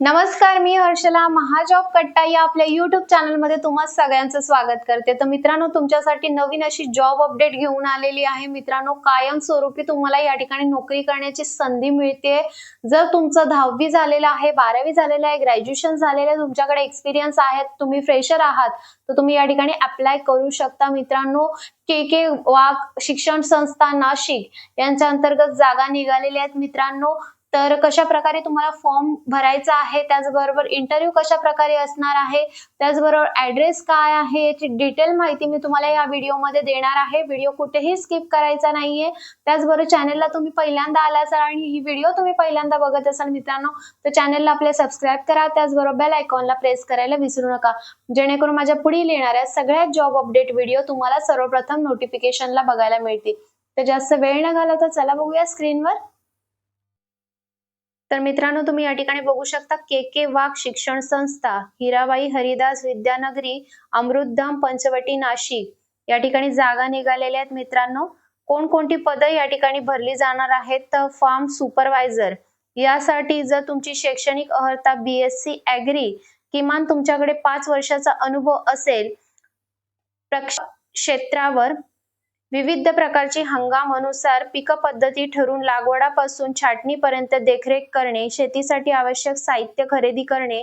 नमस्कार मी हर्षला महाजॉब कट्टा या आपल्या युट्यूब चॅनलमध्ये तुम्हा सगळ्यांचं स्वागत करते. तर मित्रांनो तुमच्यासाठी नवीन अशी जॉब अपडेट घेऊन आलेली आहे. मित्रांनो कायमस्वरूपी तुम्हाला या ठिकाणी नोकरी करण्याची संधी मिळते. जर तुमचं दहावी झालेलं आहे बारावी झालेलं आहे ग्रॅज्युएशन झालेलं आहे तुमच्याकडे एक्सपिरियन्स आहे तुम्ही फ्रेशर आहात तर तुम्ही या ठिकाणी अप्लाय करू शकता. मित्रांनो के के वाघ शिक्षण संस्था नाशिक यांच्या अंतर्गत जागा निघालेल्या आहेत. मित्रांनो तर कशा प्रकारे तुम्हाला फॉर्म भरायचा आहे त्याचबरोबर इंटरव्ह्यू कशा प्रकारे असणार आहे त्याचबरोबर ऍड्रेस काय आहे याची डिटेल माहिती मी तुम्हाला या व्हिडिओमध्ये देणार आहे. व्हिडिओ कुठेही स्किप करायचा नाहीये. त्याचबरोबर चॅनेलला तुम्ही पहिल्यांदा आला असाल आणि ही व्हिडिओ तुम्ही पहिल्यांदा बघत असाल मित्रांनो तर चॅनेलला आपले सबस्क्राईब करा. त्याचबरोबर बेल आयकॉनला प्रेस करायला विसरू नका. जेणेकरून माझ्या पुढील येणाऱ्या सगळ्यात जॉब अपडेट व्हिडिओ तुम्हाला सर्वप्रथम नोटिफिकेशनला बघायला मिळतील. तर जास्त वेळ न घालवता चला बघूया स्क्रीनवर तर मित्रांनो तुम्ही या ठिकाणी बघू शकता के के वाघ शिक्षण संस्था हिराबाई हरिदास विद्यानगरी अमृतधाम पंचवटी नाशिक. या ठिकाणी जागा निघालेल्या आहेत मित्रांनो. कोणकोणती पदं या ठिकाणी भरली जाणार आहेत? तर फार्म सुपरवायझर. यासाठी जर तुमची शैक्षणिक अर्हता बीएससी ऍग्री किमान तुमच्याकडे पाच वर्षाचा अनुभव असेल प्रक्ष- क्षेत्रावर विविध प्रकारची हंगाम अनुसार पीक पद्धती ठरून लागवडापासून छाटणीपर्यंत देखरेख करणे शेतीसाठी आवश्यक साहित्य खरेदी करणे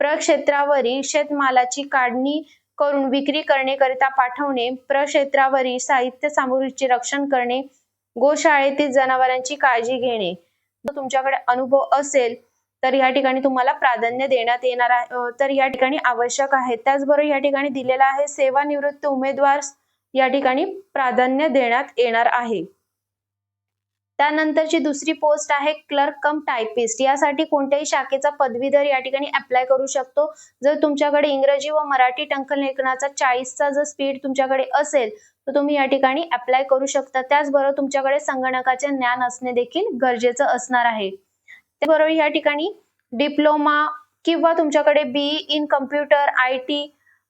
प्रक्षेत्रावरील शेतमालाची काढणी करून विक्री करण्याकरिता पाठवणे प्रक्षेत्रावरील साहित्य सामग्रीचे रक्षण करणे गोशाळेतील जनावरांची काळजी घेणे. तुमच्याकडे अनुभव असेल तर या ठिकाणी तुम्हाला प्राधान्य देण्यात येणार आहे. तर या ठिकाणी आवश्यक आहे. त्याचबरोबर या ठिकाणी दिलेला आहे सेवानिवृत्त उमेदवार या ठिकाणी प्राधान्य देण्यात येणार आहे. त्यानंतरची दुसरी पोस्ट आहे क्लर्क कम टायपिस्ट यासाठी कोणत्याही शाखेचा पदवीधर या ठिकाणी अप्लाय करू शकतो. जर तुमच्याकडे इंग्रजी व मराठी टंकलेखनाचा चाळीसचा जर स्पीड तुमच्याकडे असेल तर तुम्ही या ठिकाणी अप्लाय करू शकता. त्याचबरोबर तुमच्याकडे संगणकाचे ज्ञान असणे देखील गरजेचं असणार आहे. त्याबरोबर या ठिकाणी डिप्लोमा किंवा तुमच्याकडे B in computer I T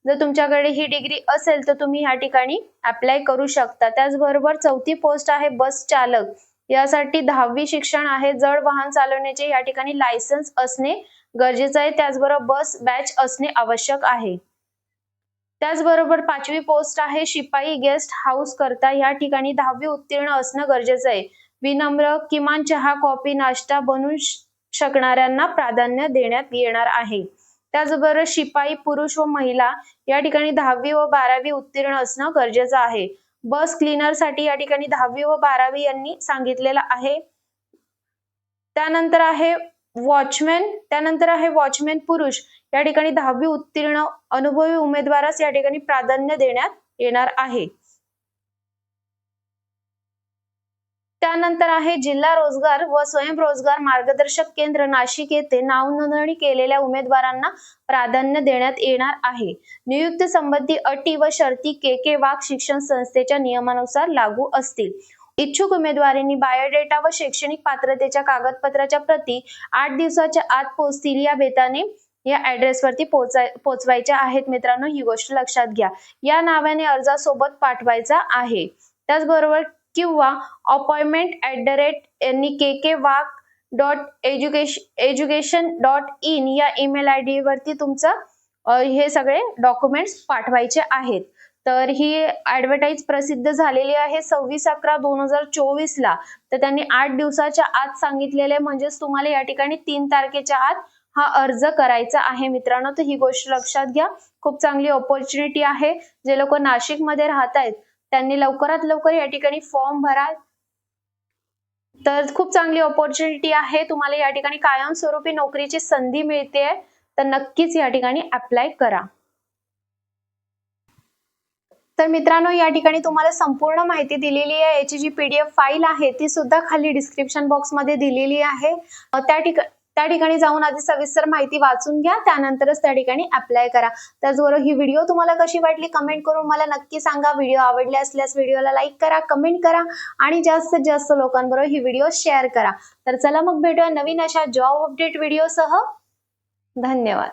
जर तुमच्याकडे ही डिग्री असेल तर तुम्ही या ठिकाणी अप्लाय करू शकता. त्याचबरोबर चौथी पोस्ट आहे बस चालक. यासाठी दहावी शिक्षण आहे जड वाहन चालवण्याचे या ठिकाणी लायसन्स असणे गरजेचं आहे. त्याचबरोबर बस बॅच असणे आवश्यक आहे. त्याचबरोबर पाचवी पोस्ट आहे शिपाई गेस्ट हाऊस करता. या ठिकाणी दहावी उत्तीर्ण असणं गरजेचं आहे. विनम्र किमान चहा कॉफी नाश्ता बनू शकणाऱ्यांना प्राधान्य देण्यात येणार आहे. त्याचबरोबर शिपाई पुरुष व महिला या ठिकाणी दहावी व बारावी उत्तीर्ण असणं गरजेचं आहे. बस क्लीनरसाठी या ठिकाणी दहावी व बारावी यांनी सांगितलेलं आहे. त्यानंतर आहे वॉचमॅन त्यानंतर आहे वॉचमॅन पुरुष. या ठिकाणी दहावी उत्तीर्ण अनुभवी उमेदवारास या ठिकाणी प्राधान्य देण्यात येणार आहे. त्यानंतर आहे जिल्हा रोजगार व स्वयंरोजगार मार्गदर्शक केंद्र नाशिक येथे नाव नोंदणी केलेल्या उमेदवारांना प्राधान्य देण्यात येणार आहे. नियुक्त संबंधी अटी व शर्ती के के वाघ शिक्षण संस्थेच्या नियमानुसार लागू असतील. इच्छुक उमेदवारांनी बायोडेटा व शैक्षणिक पात्रतेच्या कागदपत्राच्या प्रती आठ दिवसाच्या आत पोहोचतील या बेताने या ऍड्रेस वरती पोहोचाय पोहोचवायच्या आहेत. मित्रांनो ही गोष्ट लक्षात घ्या. या नावाने अर्जासोबत पाठवायचा आहे. त्याचबरोबर किंवा अपॉइंटमेंट ऍट द रेट यांनी K K walk dot education education dot in या ईमेल आय डी वरती तुमचं हे सगळे डॉक्युमेंट्स पाठवायचे आहेत. तर ही ऍडव्हर्टाईज प्रसिद्ध झालेली आहे सव्वीस अकरा दोन हजार चोवीस ला तर त्यांनी आठ दिवसाच्या आत सांगितलेले म्हणजेच तुम्हाला या ठिकाणी तीन तारखेच्या आत हा अर्ज करायचा आहे मित्रांनो. तर ही गोष्ट लक्षात घ्या. खूप चांगली ऑपॉर्च्युनिटी आहे. जे लोक नाशिकमध्ये राहत आहेत त्यांनी लवकरात लवकर या ठिकाणी फॉर्म भरा. तर खूप चांगली ऑपॉर्च्युनिटी आहे. तुम्हाला या ठिकाणी कायमस्वरूपी नोकरीची संधी मिळते. तर नक्कीच या ठिकाणी अप्लाय करा. तर मित्रांनो या ठिकाणी तुम्हाला संपूर्ण माहिती दिलेली आहे. याची जी पीडीएफ फाईल आहे ती सुद्धा खाली डिस्क्रिप्शन बॉक्समध्ये दिलेली आहे. त्या ठिकाणी त्या ठिकाणी जाऊन आधी सविस्तर माहिती वाचून घ्या त्यानंतरच त्या ठिकाणी अप्लाय करा. त्याचबरोबर ही व्हिडिओ तुम्हाला कशी वाटली कमेंट करून मला नक्की सांगा. व्हिडिओ आवडले असल्यास व्हिडिओला लाईक करा कमेंट करा आणि जास्तीत जास्त लोकांबरोबर ही व्हिडिओ शेअर करा. तर चला मग भेटूया नवीन अशा जॉब अपडेट व्हिडिओसह धन्यवाद.